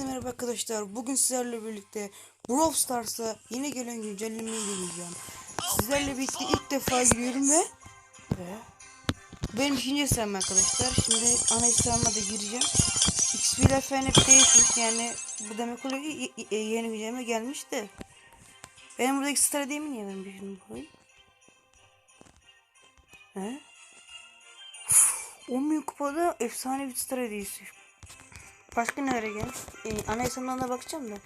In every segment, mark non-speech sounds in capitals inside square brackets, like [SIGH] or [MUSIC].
Hepinize merhaba arkadaşlar. Bugün sizlerle birlikte Brawl Stars'a yeni gelen güncellemeyi deneyeceğim. Sizlerle birlikte ilk defa giriyorum ve benim ikinci hesabım arkadaşlar. Şimdi ana hesabıma da gireceğim. XP'ler falan hep değişmiş yani bu demek oluyor ki yeni güncelleme gelmiş de. Benim buradaki star niye ben bir şimdi koyayım? He? 10 bin kupada efsane bir star hediyesi. Başka nelere gelmiş? Ee, ana hesabından da bakacağım da.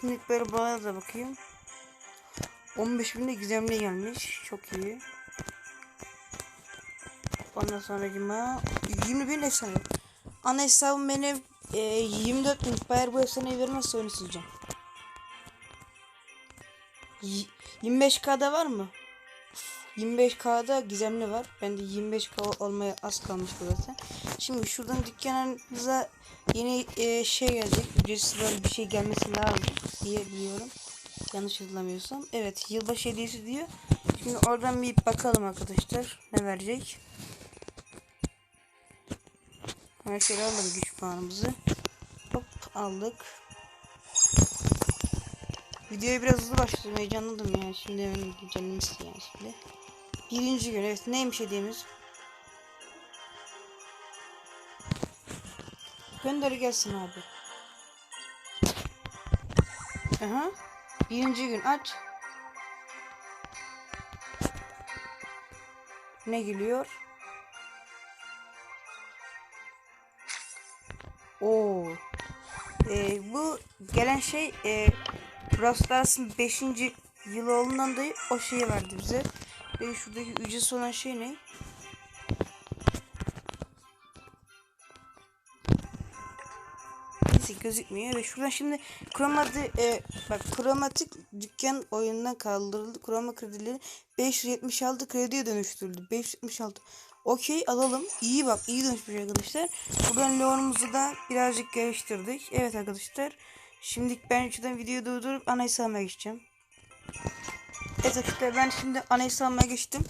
Şimdi böyle bana da bakayım. 15 binde gizemli gelmiş. Çok iyi. Ondan sonra cima 20 bin efsane. Ana benim e, 24 bin. Eğer bu efsaneyi vermezse oyunu sileceğim. Y- 25k'da var mı? 25k'da gizemli var. Bende 25k olmaya az kalmış zaten. Şimdi şuradan dükkanımıza yeni e, şey gelecek. Ücretsiz böyle bir şey gelmesi lazım diye biliyorum. Yanlış hatırlamıyorsam. Evet yılbaşı hediyesi diyor. Şimdi oradan bir bakalım arkadaşlar. Ne verecek? Hemen şöyle alalım güç puanımızı. Hop aldık. Videoyu biraz hızlı başladım. Heyecanladım ya. Şimdi hemen güncellemesi yani şimdi. Birinci gün evet neymiş hediyemiz? Gönder gelsin abi. Aha. Birinci gün aç. Ne geliyor? Oo. Ee, bu gelen şey e, Brawl Stars'ın 5. yılı olduğundan dolayı o şeyi verdi bize. Ve şuradaki ücretsiz olan şey ne? Neyse gözükmüyor ve şuradan şimdi kromatik e, bak kromatik dükkan oyundan kaldırıldı. Kroma kredileri 576 krediye dönüştürüldü. 576. Okey alalım. İyi bak iyi dönüşmüş arkadaşlar. Buradan Leon'umuzu da birazcık geliştirdik. Evet arkadaşlar. Şimdi ben şuradan videoyu durdurup ana hesabıma geçeceğim. Evet arkadaşlar ben şimdi ana hesabıma geçtim.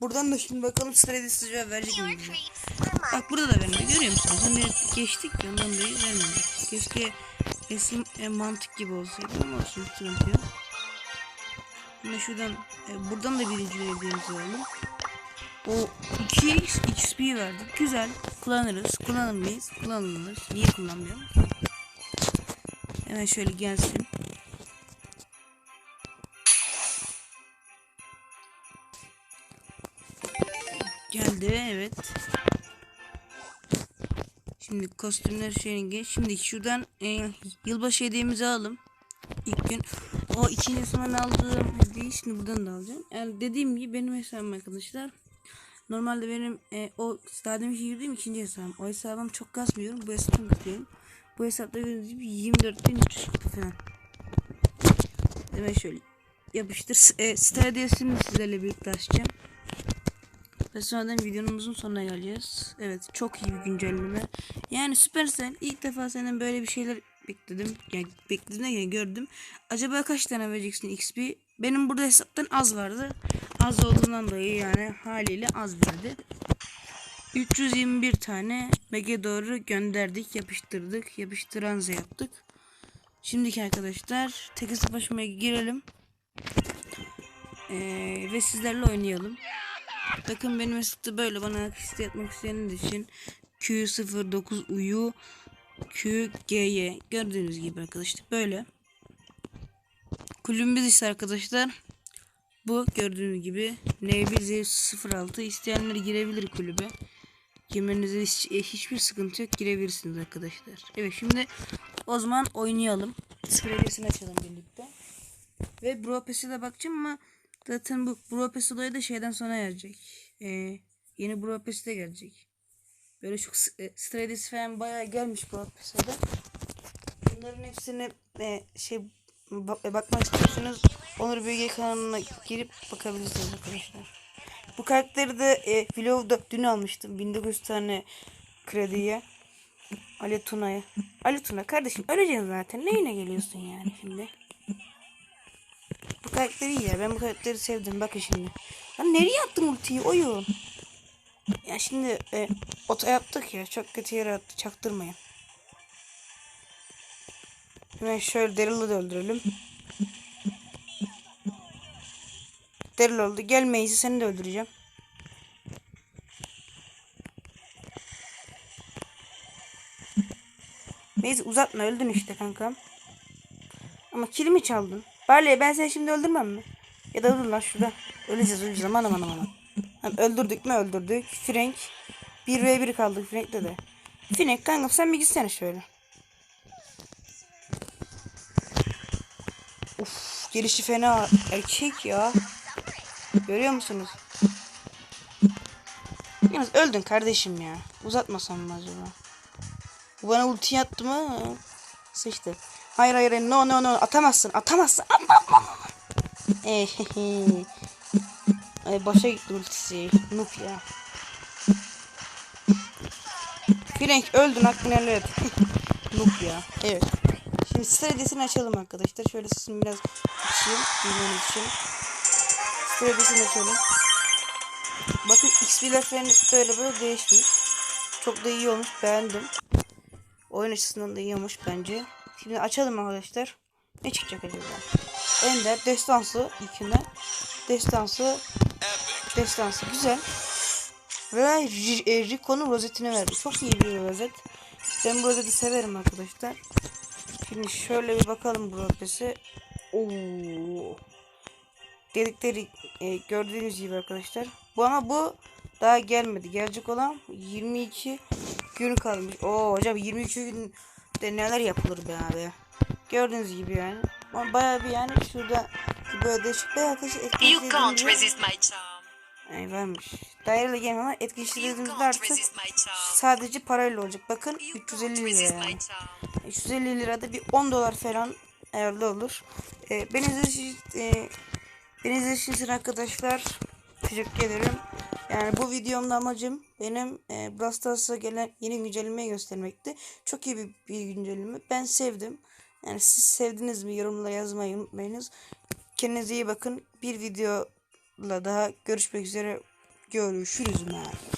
Buradan da şimdi bakalım sırayla sıcağı verecek mi. Bak burada da vermiyor. Görüyor musunuz? Hani geçtik ya ondan dolayı vermiyor. Keşke eski e, mantık gibi olsaydı ama olsun sıkıntı yok. Şimdi şuradan e, buradan da birinci hediyemizi alalım. O 2x XP verdi. Güzel. Kullanırız. Kullanır mıyız? Kullanılır. Niye kullanmıyorum? Hemen şöyle gelsin. Geldi evet. Şimdi kostümler şeyini. Şimdi şuradan e, yılbaşı hediyemizi alalım. İlk gün. O ikinci zaman aldığım hediyeyi şimdi buradan da alacağım. Yani dediğim gibi benim hesabım arkadaşlar. Normalde benim e, o daha demiş girdiğim ikinci hesabım. O hesabım çok kasmıyorum. Bu hesabım kasıyorum. Bu hesapta gördüğünüz gibi 24.300 kupa falan. Hemen şöyle yapıştır. E, star hediyesini sizlerle birlikte açacağım. Ve sonradan videomuzun sonuna geleceğiz. Evet çok iyi bir güncelleme. Yani Supercell ilk defa senden böyle bir şeyler bekledim. Yani bekledim yani gördüm. Acaba kaç tane vereceksin XP? Benim burada hesaptan az vardı. Az olduğundan dolayı yani haliyle az verdi. 321 tane Mega doğru gönderdik, yapıştırdık. Yapıştıranza yaptık. Şimdiki arkadaşlar tek hesap aşamaya girelim. Ee, ve sizlerle oynayalım. Bakın benim hesapta böyle bana akışta yapmak isteyenler için Q09 uyu QGY gördüğünüz gibi arkadaşlar böyle. Kulübümüz ise arkadaşlar bu gördüğünüz gibi N106 isteyenler girebilir kulübe. Girmenize hiç, e, hiçbir sıkıntı yok girebilirsiniz arkadaşlar. Evet şimdi o zaman oynayalım. Sıfır açalım birlikte. Ve Bro Pass'e de bakacağım ama zaten bu Bro Pass olayı da şeyden sonra gelecek. Ee, yeni Bro Pass de gelecek. Böyle çok e, Stradis falan bayağı gelmiş Bro Pass'e de. Bunların hepsine e, şey ba- e, bakmak istiyorsanız Onur Bilge kanalına girip bakabilirsiniz arkadaşlar. Bu karakteri de e, vlogda dün almıştım. 1900 tane krediye. Ali Tuna'ya. Ali Tuna kardeşim öleceksin zaten. Neyine geliyorsun yani şimdi? Bu karakter iyi ya. Ben bu karakteri sevdim. Bakın şimdi. Lan nereye attın ultiyi oyun? Ya şimdi e, oto yaptık ya. Çok kötü yere attı. Çaktırmayın. Hemen şöyle Daryl'ı da öldürelim. Daryl oldu. Gel Maze'i seni de öldüreceğim. Maze uzatma öldün işte kankam. Ama kilimi çaldın. Barley ben seni şimdi öldürmem mi? Ya da öldür lan şurada. Öleceğiz öleceğiz aman aman aman. Tamam, öldürdük mü öldürdük. Frank. 1v1 kaldık Frank'le de. Frank kankam sen bir gitsene şöyle. Uf gelişi fena erkek ya. Görüyor musunuz? Yalnız öldün kardeşim ya. Uzatmasam mı acaba? Bu bana ulti attı mı? Sıçtı. Hayır hayır no no no atamazsın atamazsın. Atma atma. Ehehe. [LAUGHS] Ay başa gitti ultisi. Noob ya. Frank öldün hakkını helal et. [LAUGHS] Noob ya. Evet. Şimdi stradesini açalım arkadaşlar. Şöyle sesini biraz açayım. Bilmeniz için. Stradesini açalım. Bakın XP'ler falan böyle böyle değişmiş. Çok da iyi olmuş. Beğendim. Oyun açısından da iyi olmuş bence. Şimdi açalım arkadaşlar. Ne çıkacak acaba? Ender, Destansı ilkinden. Destansı Destansı güzel. Ve e, Rico'nun rozetini verdi. Çok iyi bir rozet. Ben bu rozeti severim arkadaşlar. Şimdi şöyle bir bakalım bu rozeti. Oo. Dedikleri e, gördüğünüz gibi arkadaşlar. Bu ama bu daha gelmedi. Gelecek olan 22 gün kalmış. Oo hocam 23 günde neler yapılır be abi. Gördüğünüz gibi yani. Ama bayağı bir yani şurada böyle değişik bir You etkinleştirdiğimizde. Ay varmış. Daireli game ama etkinleştirdiğimizde artık sadece parayla olacak. Bakın You 350 can't lira yani. my charm. 350 lirada bir 10 dolar falan ayarlı olur. Ee, beni izlediğiniz için, e, beni için arkadaşlar teşekkür ederim. Yani bu videomda amacım benim e, Brawl Stars'a gelen yeni güncellemeyi göstermekti. Çok iyi bir, bir güncelleme. Ben sevdim. Yani siz sevdiniz mi yorumlara yazmayı unutmayınız. Kendinize iyi bakın. Bir videola daha görüşmek üzere. Görüşürüz. Man.